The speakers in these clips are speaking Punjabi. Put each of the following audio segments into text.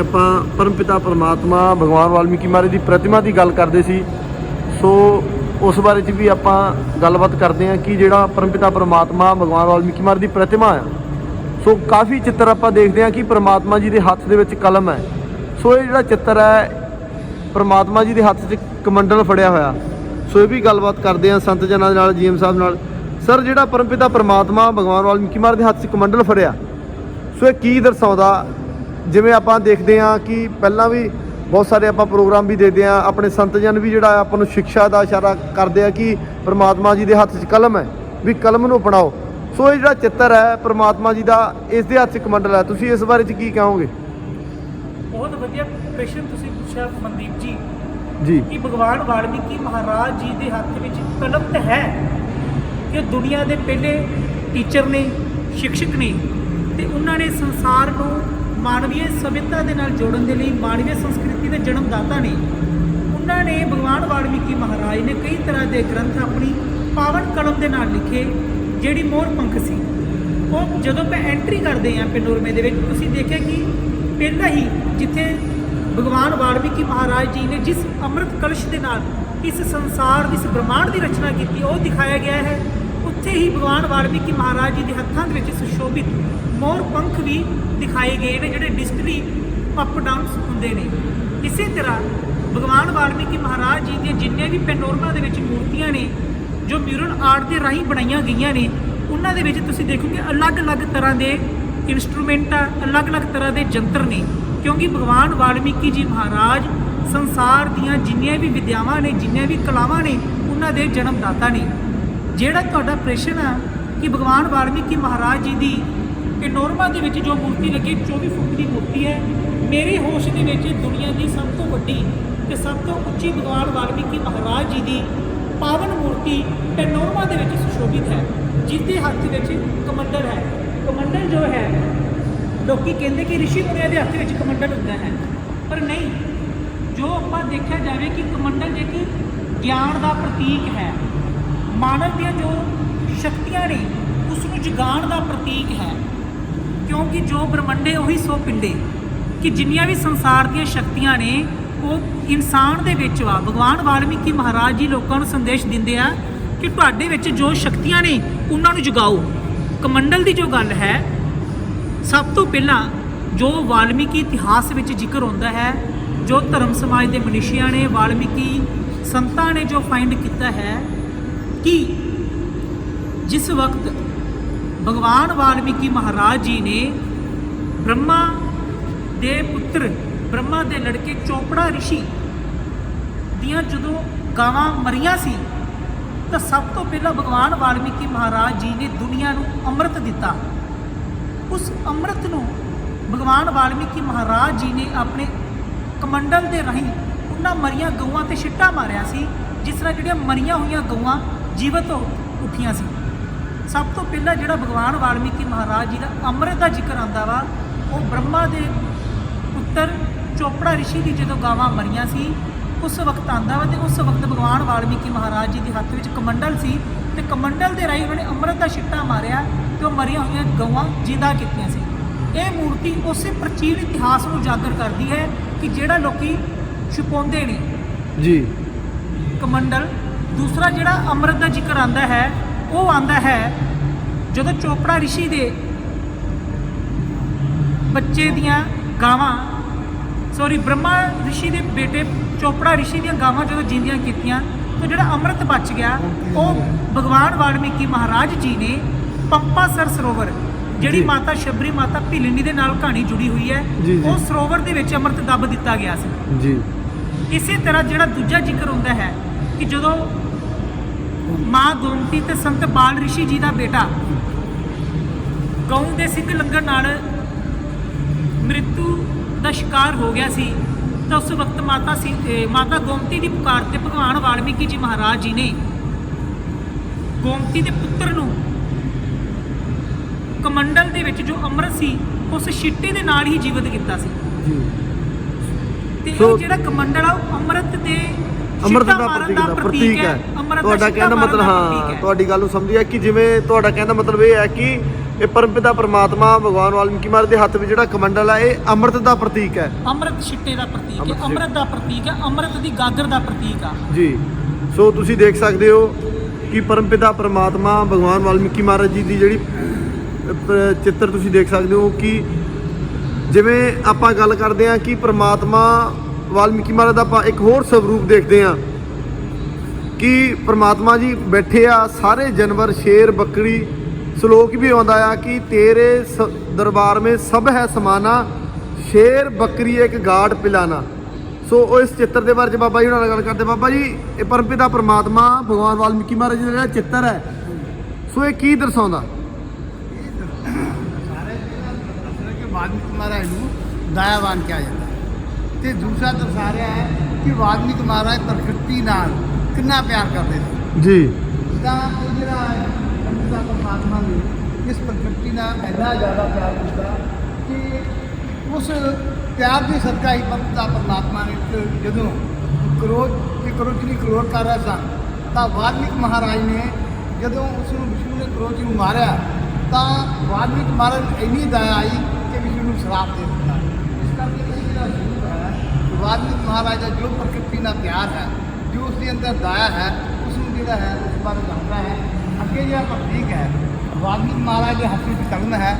ਆਪਾਂ ਪਰਮਪਿਤਾ ਪਰਮਾਤਮਾ ਭਗਵਾਨ ਵਾਲਮੀਕੀ ਮਹਾਰਾਜ ਦੀ ਪ੍ਰਤਿਮਾ ਦੀ ਗੱਲ ਕਰਦੇ ਸੀ। ਸੋ ਉਸ ਬਾਰੇ ਚ ਵੀ ਆਪਾਂ ਗੱਲਬਾਤ ਕਰਦੇ ਹਾਂ ਕਿ ਜਿਹੜਾ ਪਰਮਪਿਤਾ ਪਰਮਾਤਮਾ ਭਗਵਾਨ ਵਾਲਮੀਕੀ ਮਹਾਰਾਜ ਦੀ ਪ੍ਰਤਿਮਾ ਆ। ਸੋ ਕਾਫੀ ਚਿੱਤਰ ਆਪਾਂ ਦੇਖਦੇ ਹਾਂ ਕਿ ਪਰਮਾਤਮਾ ਜੀ ਦੇ ਹੱਥ ਦੇ ਵਿੱਚ ਕਲਮ ਹੈ। ਸੋ ਇਹ ਜਿਹੜਾ ਚਿੱਤਰ ਹੈ, ਪਰਮਾਤਮਾ ਜੀ ਦੇ ਹੱਥ 'ਚ ਕਮੰਡਲ ਫੜਿਆ ਹੋਇਆ। ਸੋ ਇਹ ਵੀ ਗੱਲਬਾਤ ਕਰਦੇ ਹਾਂ ਸੰਤ ਜਨਾਂ ਦੇ ਨਾਲ, ਜੀਐਮ ਸਾਹਿਬ ਨਾਲ। ਸਰ, ਜਿਹੜਾ ਪਰਮਪਿਤਾ ਪਰਮਾਤਮਾ ਭਗਵਾਨ ਵਾਲਮੀਕੀ ਮਹਾਰਾਜ ਦੇ ਹੱਥ 'ਚ ਕਮੰਡਲ ਫੜਿਆ, ਸੋ ਇਹ ਕੀ ਦਰਸਾਉਂਦਾ ਜਿਵੇਂ ਆਪਾਂ ਦੇਖਦੇ ਹਾਂ ਕਿ ਪਹਿਲਾਂ ਵੀ ਬਹੁਤ ਸਾਰੇ ਆਪਾਂ ਪ੍ਰੋਗਰਾਮ ਵੀ ਦੇਖਦੇ ਹਾਂ ਆਪਣੇ ਸੰਤ ਜਨ ਵੀ ਜਿਹੜਾ ਆਪਾਂ ਨੂੰ ਸਿੱਖਿਆ ਦਾ ਇਸ਼ਾਰਾ ਕਰਦੇ ਆ ਕਿ ਪ੍ਰਮਾਤਮਾ ਜੀ ਦੇ ਹੱਥ 'ਚ ਕਲਮ ਹੈ ਵੀ ਕਲਮ ਨੂੰ ਅਪਣਾਓ। ਸੋ ਇਹ ਜਿਹੜਾ ਚਿੱਤਰ ਹੈ ਪ੍ਰਮਾਤਮਾ ਜੀ ਦਾ ਇਸ ਦੇ ਹੱਥ 'ਚ ਕਮੰਡਲ ਹੈ। ਤੁਸੀਂ ਇਸ ਬਾਰੇ 'ਚ ਕੀ ਕਹੋਗੇ? ਬਹੁਤ ਵਧੀਆ ਪ੍ਰਸ਼ਨ ਤੁਸੀਂ ਪੁੱਛਿਆ ਮਨਦੀਪ ਜੀ। ਜੀ। ਕਿ ਭਗਵਾਨ ਵਾਲਮੀਕੀ ਮਹਾਰਾਜ ਜੀ ਦੇ ਹੱਥ ਵਿੱਚ ਕਲਮ ਤਾਂ ਹੈ ਕਿ ਦੁਨੀਆ ਦੇ ਪਹਿਲੇ ਟੀਚਰ ਨੇ ਸ਼ਿਕਸ਼ਕ ਨੇ ਤੇ ਉਹਨਾਂ ਨੇ ਸੰਸਾਰ ਨੂੰ ਮਾਨਵੀය ਸਭਿਅਤਾ ਦੇ ਨਾਲ ਜੋੜਨ ਦੇ ਲਈ ਮਾਨਵੀය ਸੰਸਕ੍ਰਿਤੀ ਦੇ ਜਨਮਦਾਤਾ ਨੇ ਉਹਨਾਂ ਨੇ ਭਗਵਾਨ ਵਾਲਮੀਕੀ ਮਹਾਰਾਜ ਨੇ ਕਈ ਤਰ੍ਹਾਂ ਦੇ ਗ੍ਰੰਥ ਆਪਣੀ ਪਾਵਨ ਕਲਮ ਦੇ ਨਾਲ ਲਿਖੇ, ਜਿਹੜੀ ਮੋਰ ਪੰਖ ਸੀ। ਉਹ ਜਦੋਂ ਮੈਂ ਐਂਟਰੀ ਕਰਦੇ ਹਾਂ ਪਿੰਡੋਰਮੇ ਦੇ ਵਿੱਚ, ਤੁਸੀਂ ਦੇਖਿਆ ਕਿ ਪਹਿਲਾਂ ਹੀ ਜਿੱਥੇ ਭਗਵਾਨ ਵਾਲਮੀਕੀ ਮਹਾਰਾਜ ਜੀ ਨੇ ਜਿਸ ਅੰਮ੍ਰਿਤ ਕਲਸ਼ ਦੇ ਨਾਲ ਇਸ ਸੰਸਾਰ ਇਸ ਬ੍ਰਹਮਾਂਡ ਦੀ ਰਚਨਾ ਕੀਤੀ, ਉਹ ਦਿਖਾਇਆ ਗਿਆ ਹੈ। ਉੱਥੇ ਹੀ ਭਗਵਾਨ ਵਾਲਮੀਕੀ ਮਹਾਰਾਜ ਜੀ ਦੇ ਹੱਥਾਂ ਦੇ ਵਿੱਚ ਸੁਸ਼ੋਭਿਤ ਮੋਰ ਪੰਖ ਵੀ ਦਿਖਾਏ ਗਏ ਨੇ, ਜਿਹੜੇ ਡਿਸਟਰੀ ਅਪ ਡਾਊਨਸ ਹੁੰਦੇ ਨੇ। ਇਸੇ ਤਰ੍ਹਾਂ ਭਗਵਾਨ ਵਾਲਮੀਕੀ ਮਹਾਰਾਜ ਜੀ ਦੀਆਂ ਜਿੰਨੇ ਵੀ ਪੈਨੋਰਮਾ ਦੇ ਵਿੱਚ ਮੂਰਤੀਆਂ ਨੇ, ਜੋ ਮਿਊਰਲ ਆਰਟ ਦੇ ਰਾਹੀਂ ਬਣਾਈਆਂ ਗਈਆਂ ਨੇ, ਉਹਨਾਂ ਦੇ ਵਿੱਚ ਤੁਸੀਂ ਦੇਖੋਗੇ ਅਲੱਗ-ਅਲੱਗ ਤਰ੍ਹਾਂ ਦੇ ਇਨਸਟਰੂਮੈਂਟ ਆ ਅਲੱਗ-ਅਲੱਗ ਤਰ੍ਹਾਂ ਦੇ ਜੰਤਰ ਨੇ। ਕਿਉਂਕਿ ਭਗਵਾਨ ਵਾਲਮੀਕੀ ਜੀ ਮਹਾਰਾਜ ਸੰਸਾਰ ਦੀਆਂ ਜਿੰਨੀਆਂ ਵੀ ਵਿਦਿਆਵਾਂ ਨੇ, ਜਿੰਨੀਆਂ ਵੀ ਕਲਾਵਾਂ ਨੇ, ਉਹਨਾਂ ਦੇ ਜਨਮਦਾਤਾ ਨੇ। ਜਿਹੜਾ ਤੁਹਾਡਾ ਪ੍ਰਸ਼ਨ ਆ ਕਿ ਭਗਵਾਨ ਵਾਲਮੀਕੀ ਮਹਾਰਾਜ ਜੀ ਦੀ ਪੈਨੋਰਮਾ ਦੇ ਵਿੱਚ ਜੋ ਮੂਰਤੀ ਲੱਗੀ 24 ਫੁੱਟ ਦੀ ਮੂਰਤੀ ਹੈ। ਮੇਰੀ ਹੋਸ਼ ਦੇ ਵਿੱਚ ਦੁਨੀਆ ਦੀ ਸਭ ਤੋਂ ਵੱਡੀ ਤੇ ਸਭ ਤੋਂ ਉੱਚੀ ਭਗਵਾਨ ਵਾਲਮੀਕੀ ਮਹਾਰਾਜ ਜੀ ਦੀ ਪਾਵਨ ਮੂਰਤੀ ਪੈਨੋਰਮਾ ਦੇ ਵਿੱਚ ਸੁਸ਼ੋਭਿਤ ਹੈ ਜਿਸ ਦੇ ਹੱਥ ਵਿੱਚ ਕਮੰਡਲ ਹੈ। ਕਮੰਡਲ ਜੋ ਹੈ, ਲੋਕੀ ਕਹਿੰਦੇ ਕਿ ਰਿਸ਼ੀ ਮੁਨੀਆਂ ਦੇ ਹੱਥ ਵਿੱਚ ਕਮੰਡਲ ਹੁੰਦਾ ਹੈ। ਪਰ ਨਹੀਂ, ਜੋ ਆਪਾਂ ਦੇਖਿਆ ਜਾਵੇ ਕਿ ਕਮੰਡਲ ਜੇ ਕਿ ਗਿਆਨ ਦਾ ਪ੍ਰਤੀਕ ਹੈ। ਮਾਨਵ ਦੀਆਂ ਜੋ ਸ਼ਕਤੀਆਂ ਨੇ, ਉਸ ਨੂੰ ਜਗਾਉਣ ਦਾ ਪ੍ਰਤੀਕ ਹੈ। ਕਿਉਂਕਿ ਜੋ ਬ੍ਰਹਮੰਡੇ ਉਹੀ ਸੋ ਪਿੰਡੇ। ਕਿ ਜਿੰਨੀਆਂ ਵੀ ਸੰਸਾਰ ਦੀਆਂ ਸ਼ਕਤੀਆਂ ਨੇ, ਉਹ ਇਨਸਾਨ ਦੇ ਵਿੱਚ ਵਾ। ਭਗਵਾਨ ਵਾਲਮੀਕੀ ਮਹਾਰਾਜ ਜੀ ਲੋਕਾਂ ਨੂੰ ਸੰਦੇਸ਼ ਦਿੰਦੇ ਆ ਕਿ ਤੁਹਾਡੇ ਵਿੱਚ ਜੋ ਸ਼ਕਤੀਆਂ ਨੇ, ਉਹਨਾਂ ਨੂੰ ਜਗਾਓ। ਕਮੰਡਲ ਦੀ ਜੋ ਗੱਲ ਹੈ, ਸਭ ਤੋਂ ਪਹਿਲਾਂ ਜੋ ਵਾਲਮੀਕੀ ਇਤਿਹਾਸ ਵਿੱਚ ਜ਼ਿਕਰ ਹੁੰਦਾ ਹੈ, ਜੋ ਧਰਮ ਸਮਾਜ ਦੇ ਮਨੀਸ਼ੀਆਂ ਨੇ, ਵਾਲਮੀਕੀ ਸੰਤਾਂ ਨੇ ਜੋ ਫਾਈਂਡ ਕੀਤਾ ਹੈ ਕਿ? ਜਿਸ ਵਕਤ ਭਗਵਾਨ ਵਾਲਮੀਕੀ ਮਹਾਰਾਜ ਜੀ ਨੇ ਬ੍ਰਹਮਾ ਦੇ ਪੁੱਤਰ, ਬ੍ਰਹਮਾ ਦੇ ਲੜਕੇ ਚੋਪੜਾ ਰਿਸ਼ੀ ਦੀਆਂ ਜਦੋਂ ਗਾਵਾਂ ਮਰੀਆਂ ਸੀ, ਤਾਂ ਸਭ ਤੋਂ ਪਹਿਲਾਂ ਭਗਵਾਨ ਵਾਲਮੀਕੀ ਮਹਾਰਾਜ ਜੀ ਨੇ ਦੁਨੀਆ ਨੂੰ ਅੰਮ੍ਰਿਤ ਦਿੱਤਾ। ਉਸ ਅੰਮ੍ਰਿਤ ਨੂੰ ਭਗਵਾਨ ਵਾਲਮੀਕੀ ਮਹਾਰਾਜ ਜੀ ਨੇ ਆਪਣੇ ਕਮੰਡਲ ਦੇ ਰਾਹੀਂ ਉਹਨਾਂ ਮਰੀਆਂ ਗਊਆਂ ਤੇ ਛਿੱਟਾ ਮਾਰਿਆ ਸੀ, ਜਿਸ ਤਰ੍ਹਾਂ ਜਿਹੜੀਆਂ ਮਰੀਆਂ ਹੋਈਆਂ ਗਊਆਂ ਜੀਵਤ ਹੋ ਉੱਠੀਆਂ ਸੀ। ਸਭ ਤੋਂ ਪਹਿਲਾਂ ਜਿਹੜਾ ਭਗਵਾਨ ਵਾਲਮੀਕੀ ਮਹਾਰਾਜ ਜੀ ਦਾ ਅੰਮ੍ਰਿਤ ਦਾ ਜ਼ਿਕਰ ਆਉਂਦਾ ਵਾ ਉਹ ਬ੍ਰਹਮਾ ਦੇ ਪੁੱਤਰ ਚੋਪੜਾ ਰਿਸ਼ੀ ਦੀ ਜਦੋਂ ਗਾਵਾਂ ਮਰੀਆਂ ਸੀ ਉਸ ਵਕਤ ਆਂਦਾ ਵਾ ਤੇ ਉਸ ਵਕਤ ਭਗਵਾਨ ਵਾਲਮੀਕੀ ਮਹਾਰਾਜ ਜੀ ਦੇ ਹੱਥ ਵਿੱਚ ਕਮੰਡਲ ਸੀ ਤੇ ਕਮੰਡਲ ਦੇ ਰਾਹੀਂ ਉਹਨਾਂ ਨੇ ਅੰਮ੍ਰਿਤ ਦਾ ਛਿੱਟਾ ਮਾਰਿਆ ਤੇ ਉਹ ਮਰੀਆਂ ਹੋਈਆਂ ਗਊਆਂ ਜਿੰਦਾ ਕੀਤੀਆਂ ਸੀ। ਇਹ ਮੂਰਤੀ ਉਸੇ ਪ੍ਰਾਚੀਨ ਇਤਿਹਾਸ ਨੂੰ ਉਜਾਗਰ ਕਰਦੀ ਹੈ ਕਿ ਜਿਹੜਾ ਲੋਕੀ ਛੁਪਾਉਂਦੇ ਨੇ। ਜੀ। ਕਮੰਡਲ ਦੂਸਰਾ ਜਿਹੜਾ ਅੰਮ੍ਰਿਤ ਦਾ ਜ਼ਿਕਰ ਆਂਦਾ ਹੈ ਉਹ ਆਂਦਾ ਹੈ ਜਦੋਂ ਚੋਪੜਾ ਰਿਸ਼ੀ ਦੇ ਬੱਚੇ ਦੀਆਂ ਗਾਵਾਂ ਸੌਰੀ ਬ੍ਰਹਮਾ ਰਿਸ਼ੀ ਦੇ ਬੇਟੇ ਚੋਪੜਾ ਰਿਸ਼ੀ ਦੀਆਂ ਗਾਵਾਂ ਜਦੋਂ ਜਿੰਦੀਆਂ ਕੀਤੀਆਂ ਤਾਂ ਜਿਹੜਾ ਅੰਮ੍ਰਿਤ ਬਚ ਗਿਆ ਉਹ ਭਗਵਾਨ ਵਾਲਮੀਕੀ ਮਹਾਰਾਜ ਜੀ ਨੇ ਪੰਪਾ ਸਰ ਸਰੋਵਰ ਜਿਹੜੀ। ਮਾਤਾ ਸ਼ਬਰੀ ਮਾਤਾ ਭਿਲਣੀ ਦੇ ਨਾਲ ਕਹਾਣੀ ਜੁੜੀ ਹੋਈ ਹੈ। ਉਹ ਸਰੋਵਰ ਦੇ ਵਿੱਚ ਅੰਮ੍ਰਿਤ ਦੱਬ ਦਿੱਤਾ ਗਿਆ ਸੀ ਜੀ ਇਸੇ ਤਰ੍ਹਾਂ ਜਿਹੜਾ ਦੂਜਾ ਜ਼ਿਕਰ ਹੁੰਦਾ ਹੈ ਕਿ ਜਦੋਂ ਮਾਂ ਗੋਮਤੀ ਤੇ ਸੰਤ ਬਾਲ ਰਿਸ਼ੀ ਜੀ ਦਾ ਬੇਟਾ। ਗਊ ਦੇ ਸਿੱਧ ਲੰਗਣ ਨਾਲ ਮ੍ਰਿਤੂ ਦਾ ਸ਼ਿਕਾਰ ਹੋ ਗਿਆ ਸੀ। ਤਾਂ ਉਸ ਵਕਤ ਮਾਤਾ ਸੀ ਮਾਤਾ ਗੋਮਤੀ ਦੀ ਪੁਕਾਰ ਤੇ ਭਗਵਾਨ ਵਾਲਮੀਕੀ ਜੀ ਮਹਾਰਾਜ ਜੀ ਨੇ ਗੋਮਤੀ ਦੇ ਪੁੱਤਰ ਨੂੰ ਕਮੰਡਲ ਦੇ ਵਿੱਚ ਜੋ ਅੰਮ੍ਰਿਤ ਸੀ ਉਸ ਛਿੱਟੇ ਦੇ ਨਾਲ ਹੀ ਜੀਵਤ ਕੀਤਾ ਸੀ। ਤੇ ਉਹ ਜਿਹੜਾ ਕਮੰਡਲ ਆ ਉਹ ਅੰਮ੍ਰਿਤ ਦੇ ਅੰਮ੍ਰਿਤ ਦਾ ਪ੍ਰਤੀਕ ਦਾ ਪ੍ਰਤੀਕ ਹੈ। ਤੁਹਾਡਾ ਕਹਿਣ ਦਾ ਮਤਲਬ ਹਾਂ ਹੈ। ਤੁਹਾਡੀ ਗੱਲ ਨੂੰ ਸਮਝਿਆ ਕਿ ਜਿਵੇਂ ਤੁਹਾਡਾ ਕਹਿਣ ਦਾ ਮਤਲਬ ਇਹ ਹੈ ਕਿ ਇਹ ਪਰਮਪਿਤਾ ਪ੍ਰਮਾਤਮਾ ਭਗਵਾਨ ਵਾਲਮੀਕੀ ਮਹਾਰਾਜ ਦੇ ਹੱਥ ਵਿੱਚ ਜਿਹੜਾ ਕਮੰਡਲ ਹੈ ਇਹ ਅੰਮ੍ਰਿਤ ਦਾ ਪ੍ਰਤੀਕ ਹੈ। ਅੰਮ੍ਰਿਤ ਛਿੱਟੇ ਦਾ ਪ੍ਰਤੀਕ ਹੈ। ਅੰਮ੍ਰਿਤ ਦਾ ਪ੍ਰਤੀਕ ਹੈ ਅੰਮ੍ਰਿਤ ਦੀ ਗਾਗਰ ਦਾ ਪ੍ਰਤੀਕ ਆ। ਜੀ। ਸੋ ਤੁਸੀਂ ਦੇਖ ਸਕਦੇ ਹੋ ਕਿ ਪਰਮਪਿਤਾ ਪ੍ਰਮਾਤਮਾ ਭਗਵਾਨ ਵਾਲਮੀਕੀ ਮਹਾਰਾਜ ਜੀ ਦੀ ਜਿਹੜੀ ਚਿੱਤਰ ਤੁਸੀਂ ਦੇਖ ਸਕਦੇ ਹੋ ਕਿ ਜਿਵੇਂ ਆਪਾਂ ਗੱਲ ਕਰਦੇ ਹਾਂ ਕਿ ਪ੍ਰਮਾਤਮਾ ਵਾਲਮੀਕੀ ਮਹਾਰਾਜ ਦਾ ਆਪਾਂ ਇੱਕ ਹੋਰ ਸਵਰੂਪ ਦੇਖਦੇ ਹਾਂ ਕਿ ਪ੍ਰਮਾਤਮਾ ਜੀ ਬੈਠੇ ਆ, ਸਾਰੇ ਜਾਨਵਰ, ਸ਼ੇਰ, ਬੱਕਰੀ, ਸ਼ਲੋਕ ਵੀ ਆਉਂਦਾ ਆ ਕਿ ਤੇਰੇ ਸ- ਦਰਬਾਰ ਮੇ ਸਭ ਹੈ ਸਮਾਨਾ, ਸ਼ੇਰ, ਬੱਕਰੀ, ਇੱਕ ਗਾੜ ਪਿਲਾਨਾ। ਸੋ ਉਹ ਇਸ ਚਿੱਤਰ ਦੇ ਬਾਰੇ ਚ ਬਾਬਾ ਜੀ ਉਹਨਾਂ ਨਾਲ ਗੱਲ ਕਰਦੇ। ਬਾਬਾ ਜੀ, ਇਹ ਪਰਮਪਿਤਾ ਪ੍ਰਮਾਤਮਾ, ਭਗਵਾਨ ਵਾਲਮੀਕੀ ਮਹਾਰਾਜ ਜੀ ਦਾ ਜਿਹੜਾ ਚਿੱਤਰ ਹੈ, ਸੋ ਇਹ ਕੀ ਦਰਸਾਉਂਦਾ? ਸਾਰੇ ਕਿ ਵਾਲਮੀਕ ਮਹਾਰਾਜ ਨੂੰ ਦਇਆਵਾਨ ਕਿਹਾ ਜਾਂਦਾ ਤੇ ਦੂਸਰਾ ਦਰਸਾ ਰਿਹਾ ਹੈ ਕਿ ਵਾਲਮੀਕ ਮਹਾਰਾਜ ਪ੍ਰਕਿਰਤੀ ਨਾਲ ਕਿੰਨਾ ਪਿਆਰ ਕਰਦੇ ਸੀ ਜੀ। ਤਾਂ ਇਹ ਜਿਹੜਾ ਅੰਮ੍ਰਿਤਾ ਪਰਮਾਤਮਾ ਨੇ ਇਸ ਪ੍ਰਕਿਰਤੀ ਨਾਲ ਇੰਨਾ ਜ਼ਿਆਦਾ ਪਿਆਰ ਕੀਤਾ ਕਿ ਉਸ ਪਿਆਰ ਦੀ ਸਦਕਾ ਹੀ ਪਰਮਪਿਤਾ ਪਰਮਾਤਮਾ ਨੇ ਜਦੋਂ ਕਰੋਧ ਤੇ ਕਰੋਧ ਨਹੀਂ ਕਰੋੜ ਕਰ ਰਿਹਾ ਸਨ ਤਾਂ ਵਾਲਮੀਕ ਮਹਾਰਾਜ ਨੇ ਜਦੋਂ ਉਸ ਨੂੰ ਵਿਸ਼ਨੂੰ ਨੇ ਕਰੋਧ ਨੂੰ ਮਾਰਿਆ ਤਾਂ ਵਾਲਮੀਕ ਮਹਾਰਾਜ ਇੰਨੀ ਦਇਆ ਆਈ ਕਿ ਵਿਸ਼ਨੂੰ ਨੂੰ ਸ਼ਰਾਪ ਦੇ ਦਿੱਤਾ ਇਸ ਕਰਕੇ ਇਹ ਜਿਹੜਾ ਸਰੂਪ ਹੈ ਵਾਲਮੀਕ ਮਹਾਰਾਜ ਦਾ ਜੋ ਪ੍ਰਕਿਰਤੀ ਨਾਲ ਪਿਆਰ ਹੈ, ਜੋ ਉਸ ਦੇ ਅੰਦਰ ਦਇਆ ਹੈ ਉਸ ਨੂੰ ਜਿਹੜਾ ਹੈ, ਉਸ ਬਾਰੇ ਜਾਣਦਾ ਹੈ। ਅੱਗੇ ਜਿਹੜਾ ਪ੍ਰਤੀਕ ਹੈ ਵਾਲਮੀਕ ਮਹਾਰਾਜ ਦੇ ਹੱਥ ਵਿੱਚ ਕਲਮ ਹੈ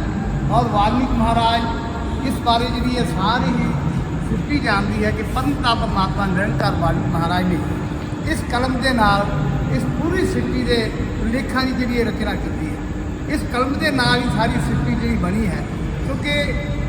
ਔਰ ਵਾਲਮੀਕ ਮਹਾਰਾਜ ਇਸ ਬਾਰੇ ਜਿਹੜੀ ਹੈ ਸਾਰੀ ਹੀ ਸ੍ਰਿਸ਼ਟੀ ਜਾਣਦੀ ਹੈ ਕਿ ਪੰਤਾ ਪਰਮਾਤਮਾ ਨਿਰੰਕਾਰ ਵਾਲਮੀਕ ਮਹਾਰਾਜ ਨੇ ਇਸ ਕਲਮ ਦੇ ਨਾਲ ਇਸ ਪੂਰੀ ਸ੍ਰਿਸ਼ਟੀ ਦੇ ਲੇਖਾਂ ਦੀ ਜਿਹੜੀ ਇਹ ਰਚਨਾ ਕੀਤੀ ਹੈ। ਇਸ ਕਲਮ ਦੇ ਨਾਲ ਹੀ ਸਾਰੀ ਸ੍ਰਿਸ਼ਟੀ ਜਿਹੜੀ ਬਣੀ ਹੈ, ਕਿਉਂਕਿ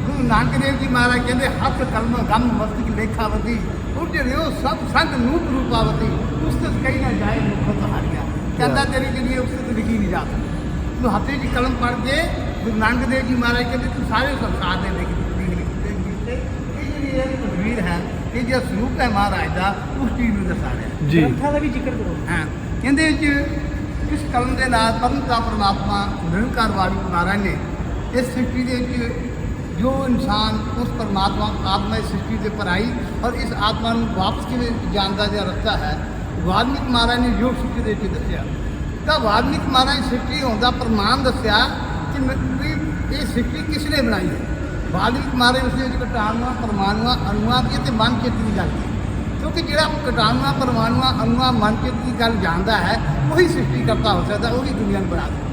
ਗੁਰੂ ਨਾਨਕ ਦੇਵ ਜੀ ਮਹਾਰਾਜ ਕਹਿੰਦੇ ਹੱਥ ਕਲਮ ਗਮ ਮਸਤਕ ਲੇਖਾਵਤੀ ਉਰਜ ਰਿਓ ਸਭ ਸੰਗ ਨੂਪ ਰੂਪਾਵਤੀ ਉਸ ਤੇ ਕਈ ਨਾ ਜਾਏ ਮੁਖ ਤੁਹਾਰੀਆਂ। ਕਹਿੰਦਾ ਤੇਰੀ ਜਿਹੜੀ ਹੈ ਉਸ ਤੇ ਲਿਖੀ ਨਹੀਂ ਜਾ ਸਕਦੀ। ਤੂੰ ਹੱਥੇ ਦੀ ਕਲਮ ਪੜ੍ਹ ਕੇ ਗੁਰੂ ਨਾਨਕ ਦੇਵ ਜੀ ਮਹਾਰਾਜ ਕਹਿੰਦੇ ਤੂੰ ਸਾਰੇ ਸੰਸਾਰ ਦੇ ਲਿਖ ਲਿਖ ਲਿਖ ਦਿੱਤੇ। ਇਹ ਜਿਹੜੀ ਇਹ ਤਸਵੀਰ ਹੈ ਇਹ ਜਿਹੜਾ ਸਰੂਪ ਹੈ ਮਹਾਰਾਜ ਦਾ ਉਸ ਚੀਜ਼ ਨੂੰ ਦਰਸਾ ਰਿਹਾ ਜੀ। ਗ੍ਰੰਥਾਂ ਦਾ ਵੀ ਜ਼ਿਕਰ ਕਰੋ। ਹਾਂ। ਕਹਿੰਦੇ ਵਿੱਚ ਇਸ ਕਲਮ ਦੇ ਨਾਲ ਪਰਮਤਾ ਪਰਮਾਤਮਾ ਨਿਰੰਕਾਰ ਵਾਲੀ ਮਹਾਰਾਜ ਨੇ ਇਸ ਸ੍ਰਿਸ਼ਟੀ ਦੇ ਵਿੱਚ ਜੋ ਇਨਸਾਨ ਉਸ ਪਰਮਾਤਮਾ ਆਤਮਾ ਇਸ ਸ੍ਰਿਸ਼ਟੀ ਤੇ ਪਰ ਆਈ ਔਰ ਇਸ ਆਤਮਾ ਨੂੰ ਵਾਪਸ ਕਿਵੇਂ ਜਾਣ ਦਾ ਜਿਹੜਾ ਰਸਤਾ ਹੈ, ਵਾਲਮੀਕ ਮਹਾਰਾਜ ਨੇ ਯੋਗ ਸ੍ਰਿਸ਼ਟੀ ਦੇ ਵਿੱਚ ਦੱਸਿਆ। ਤਾਂ ਵਾਲਮੀਕ ਮਹਾਰਾਜ ਨੇ ਸ੍ਰਿਸ਼ਟੀ ਹੋਣ ਦਾ ਪ੍ਰਮਾਣ ਦੱਸਿਆ ਕਿ ਮ- ਵੀ ਇਹ ਸ੍ਰਿਸ਼ਟੀ ਕਿਸ ਨੇ ਬਣਾਈ ਹੈ? ਵਾਲਮੀਕ ਮਹਾਰਾਜ ਉਸ ਦੇ ਵਿੱਚ ਘਟਾਣੂਆਂ, ਪਰਮਾਣੂਆਂ, ਅਣੂਆਂ ਦੀ ਤੇ ਮਨ ਚੇਤੀ ਦੀ ਗੱਲ ਕੀਤੀ। ਕਿਉਂਕਿ ਜਿਹੜਾ ਘਟਾਣੂਆਂ, ਪਰਮਾਣੂਆਂ, ਅਣੂਆਂ ਮਨ ਚੇਤ ਦੀ ਗੱਲ ਜਾਣਦਾ ਹੈ, ਉਹੀ ਸ੍ਰਿਸ਼ਟੀ ਕਰਤਾ ਹੋ ਸਕਦਾ, ਉਹੀ ਦੁਨੀਆ ਨੂੰ ਬਣਾ ਸਕਦਾ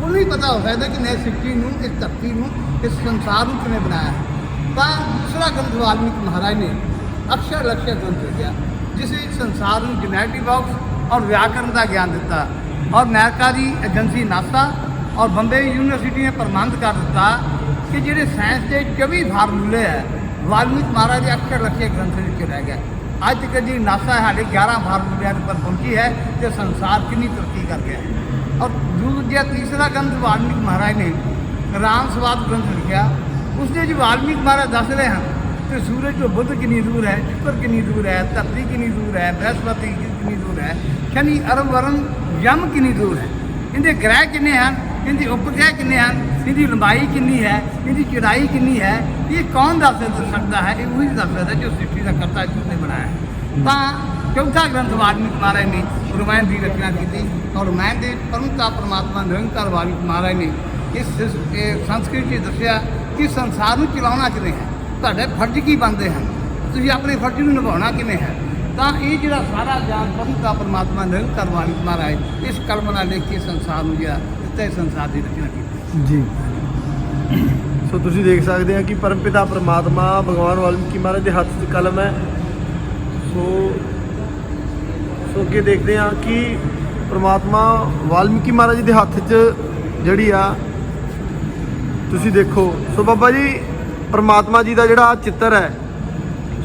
ਉਹਨੂੰ ਹੀ ਪਤਾ ਹੋ ਸਕਦਾ ਕਿ ਮੈਂ ਸਿੱਖੀ ਨੂੰ ਇਸ ਧਰਤੀ ਨੂੰ ਇਸ ਸੰਸਾਰ ਨੂੰ ਕਿਵੇਂ ਬਣਾਇਆ ਤਾਂ ਦੂਸਰਾ ਗ੍ਰੰਥ ਵਾਲਮੀਕ ਮਹਾਰਾਜ ਨੇ ਅਕਸ਼ਰ ਲਕਸ਼ਰ ਗ੍ਰੰਥ ਲਿਖਿਆ, ਜਿਸ ਵਿੱਚ ਸੰਸਾਰ ਨੂੰ ਜਨੈਟਿਕ ਬਾਕਸ ਔਰ ਵਿਆਕਰਨ ਦਾ ਗਿਆਨ ਦਿੱਤਾ ਔਰ ਅਮਰੀਕਾ ਦੀ ਏਜੰਸੀ ਨਾਸਾ ਔਰ ਬੰਬੇ ਯੂਨੀਵਰਸਿਟੀ ਨੇ ਪ੍ਰਬੰਧ ਕਰ ਦਿੱਤਾ ਕਿ ਜਿਹੜੇ ਸਾਇੰਸ ਦੇ 24 ਫਾਰਮੂਲੇ ਹੈ, ਵਾਲਮੀਕ ਮਹਾਰਾਜ ਦੇ ਅਕਸ਼ਰ ਲਕਸ਼ਰ ਗ੍ਰੰਥ ਵਿੱਚ ਰਹਿ ਗਿਆ। ਅੱਜ ਕੱਲ੍ਹ ਜਿਹੜੀ ਨਾਸਾ ਹੈ ਸਾਡੇ 11 ਫਾਰਮੂਲਿਆਂ ਦੇ ਉੱਪਰ ਪਹੁੰਚੀ ਹੈ ਤੇ ਸੰਸਾਰ ਕਿੰਨੀ ਤਰੱਕੀ ਕਰ ਗਿਆ ਹੈ। ਔਰ ਦੂਜਾ ਤੀਸਰਾ ਗ੍ਰੰਥ ਵਾਲਮੀਕ ਮਹਾਰਾਜ ਨੇ ਰਾਮ ਸਵਾਦ ਗ੍ਰੰਥ ਲਿਖਿਆ। ਉਸ ਦੇ ਵਿੱਚ ਵਾਲਮੀਕ ਮਹਾਰਾਜ ਦੱਸ ਰਹੇ ਹਨ ਕਿ ਸੂਰਜ ਤੋਂ ਬੁੱਧ ਕਿੰਨੀ ਦੂਰ ਹੈ ਸ਼ੁਕਰ ਕਿੰਨੀ ਦੂਰ ਹੈ, ਧਰਤੀ ਕਿੰਨੀ ਦੂਰ ਹੈ, ਬ੍ਰਹਸਪਤੀ ਕਿੰਨੀ ਦੂਰ ਹੈ, ਸ਼ਨੀ, ਅਰਬ ਵਰਨ ਯਮ ਕਿੰਨੀ ਦੂਰ ਹੈ। ਇਹਦੇ ਗ੍ਰਹਿ ਕਿੰਨੇ ਹਨ? ਇਹਦੀ ਉਪਗ੍ਰਹਿ ਕਿੰਨੇ ਹਨ? ਇਹਦੀ ਲੰਬਾਈ ਕਿੰਨੀ ਹੈ? ਇਹਦੀ ਚੌੜਾਈ ਕਿੰਨੀ ਹੈ? ਇਹ ਕੌਣ ਦੱਸ ਸਕਦਾ ਹੈ? ਇਹ ਉਹੀ ਦੱਸ ਸਕਦਾ ਜੋ ਸ੍ਰਿਸ਼ਟੀ ਦਾ ਕਰਤਾ ਜਿਸ ਨੇ ਬਣਾਇਆ ਹੈ। ਤਾਂ ਚੌਥਾ ਗ੍ਰੰਥ ਵਾਲਮੀਕ ਮਹਾਰਾਜ ਨੇ ਰਮਾਇਣ ਦੀ ਰਚਨਾ ਕੀਤੀ? ਔਰ ਰਮਾਇਣ ਦੇ ਪਰਮਤਾ ਪਰਮਾਤਮਾ ਨਿਰੰਕਾਰ ਵਾਲਮੀਕ ਮਹਾਰਾਜ ਨੇ ਇਸ ਸਿਸ- ਸੰਸਕ੍ਰਿਤ 'ਚ ਦੱਸਿਆ ਕਿ ਸੰਸਾਰ ਨੂੰ ਚਲਾਉਣਾ ਕਿਵੇਂ ਹੈ? ਤੁਹਾਡੇ ਫਰਜ਼ ਕੀ ਬਣਦੇ ਹਨ? ਤੁਸੀਂ ਆਪਣੇ ਫਰਜ਼ ਨੂੰ ਨਿਭਾਉਣਾ ਕਿਵੇਂ ਹੈ? ਤਾਂ ਇਹ ਜਿਹੜਾ ਸਾਰਾ ਗਿਆਨ ਪਰਮਤਾ ਪਰਮਾਤਮਾ ਨਿਰੰਕਾਰ ਵਾਲਮੀਕ ਮਹਾਰਾਜ ਇਸ ਕਲਮ ਨਾਲ ਲਿਖ ਕੇ ਸੰਸਾਰ ਨੂੰ ਜਿਹੜਾ ਦਿੱਤਾ ਸੰਸਾਰ ਦੀ ਰਚਨਾ ਕੀਤੀ। ਜੀ। ਸੋ ਤੁਸੀਂ ਦੇਖ ਸਕਦੇ ਆ ਕਿ ਪਰਮਪਿਤਾ ਪਰਮਾਤਮਾ ਭਗਵਾਨ ਵਾਲਮੀਕੀ ਮਹਾਰਾਜ ਦੇ ਹੱਥ 'ਚ ਕਲਮ ਹੈ। ਸੋ ਸੋ ਅੱਗੇ ਦੇਖਦੇ ਹਾਂ ਕਿ ਪ੍ਰਮਾਤਮਾ ਵਾਲਮੀਕੀ ਮਹਾਰਾਜ ਦੇ ਹੱਥ 'ਚ ਜਿਹੜੀ ਆ, ਤੁਸੀਂ ਦੇਖੋ। ਸੋ ਬਾਬਾ ਜੀ, ਪ੍ਰਮਾਤਮਾ ਜੀ ਦਾ ਜਿਹੜਾ ਚਿੱਤਰ ਹੈ,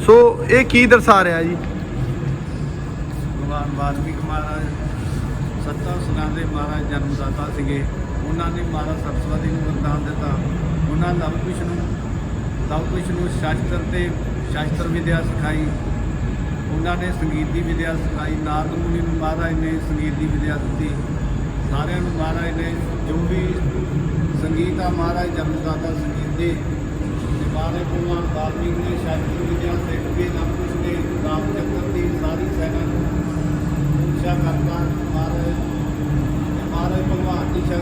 ਸੋ ਇਹ ਕੀ ਦਰਸਾ ਰਿਹਾ ਜੀ? ਭਗਵਾਨ ਵਾਲਮੀਕ ਮਹਾਰਾਜ ਸੱਤਾ ਸੁਰਾਂ ਦੇ ਮਹਾਰਾਜ ਜਨਮਦਾਤਾ ਸੀਗੇ। ਉਹਨਾਂ ਨੇ ਮਹਾਰਾਜ ਸਰਸਵਤੀ ਨੂੰ ਵਰਦਾਨ ਦਿੱਤਾ। ਉਹਨਾਂ ਲਵ ਕੁਸ਼ ਨੂੰ ਲਵ ਕੁਸ਼ ਨੂੰ ਸ਼ਾਸਤਰ ਤੇ ਸ਼ਾਸਤਰ ਵਿਦਿਆ ਸਿਖਾਈ। ਉਹਨਾਂ ਨੇ ਸੰਗੀਤ ਦੀ ਵਿਦਿਆ ਸਿਖਾਈ। ਨਾਰਦ ਮੁਨੀ ਨੂੰ ਮਹਾਰਾਜ ਨੇ ਸੰਗੀਤ ਦੀ ਵਿਦਿਆ ਦਿੱਤੀ। ਸਾਰਿਆਂ ਨੂੰ ਮਹਾਰਾਜ ਨੇ ਜੋ ਵੀ ਸੰਗੀਤ ਆ, ਮਹਾਰਾਜ ਜਨਮਦਾਤਾ ਸੰਗੀਤ ਦੇ। ਤੇ ਮਹਾਰਾਜ ਭਗਵਾਨ ਵਾਲਮੀਕ ਨੇ ਸ਼ਾਸਤਰ ਵਿਦਿਆ ਸਿੱਖ ਕੇ ਲਵ ਕੁਸ਼ ਨੇ ਰਾਮਚੰਦਰ ਦੀ ਸਾਰੀ ਸੈਨਾ ਨੂੰ ਉੱਚਾ ਕਰਤਾ। ਮਹਾਰਾਜ ਤੇ ਮਹਾਰਾਜ ਭਗਵਾਨ ਦੀ ਸ਼ਕਤੀ